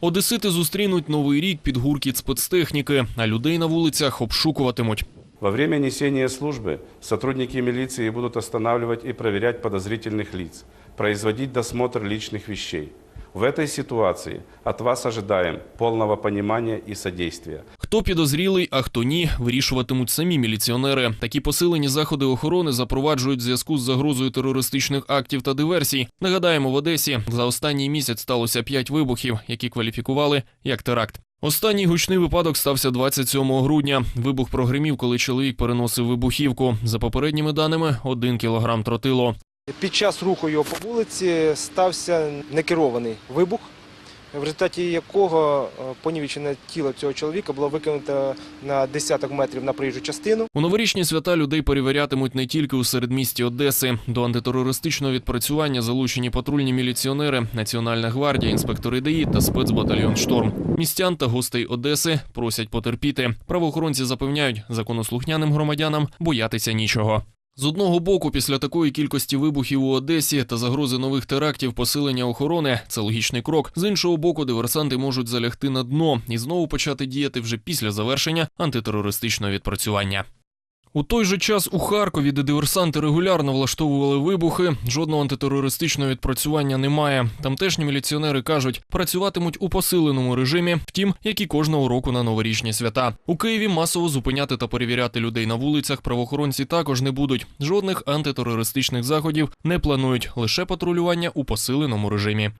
Одесити зустрінуть новий рік під гуркіт спецтехніки, а людей на вулицях обшукуватимуть. Во время несения службы сотрудники милиции будут останавливать и проверять подозрительных лиц, производить досмотр личных вещей. В этой ситуации от вас ожидаем полного понимания и содействия. Хто підозрілий, а хто ні, вирішуватимуть самі міліціонери. Такі посилені заходи охорони запроваджують в зв'язку з загрозою терористичних актів та диверсій. Нагадаємо, в Одесі за останній місяць сталося п'ять вибухів, які кваліфікували як теракт. Останній гучний випадок стався 27 грудня. Вибух прогримів, коли чоловік переносив вибухівку. За попередніми даними, один кілограм тротило. Під час руху його по вулиці стався некерований вибух, в результаті якого е, понівечене тіло цього чоловіка було викинуто на десяток метрів на проїжджу частину. У новорічні свята людей перевірятимуть не тільки у середмісті Одеси. До антитерористичного відпрацювання залучені патрульні міліціонери, Національна гвардія, інспектори ДАІ та спецбатальйон Шторм. Містян та гостей Одеси просять потерпіти. Правоохоронці запевняють, законослухняним громадянам боятися нічого. З одного боку, після такої кількості вибухів у Одесі та загрози нових терактів посилення охорони це логічний крок. З іншого боку, диверсанти можуть залягти на дно і знову почати діяти вже після завершення антитерористичного відпрацювання. У той же час у Харкові, де диверсанти регулярно влаштовували вибухи, жодного антитерористичного відпрацювання немає. Тамтешні міліціонери кажуть, працюватимуть у посиленому режимі, втім, як і кожного року на новорічні свята. У Києві масово зупиняти та перевіряти людей на вулицях правоохоронці також не будуть. Жодних антитерористичних заходів не планують, лише патрулювання у посиленому режимі.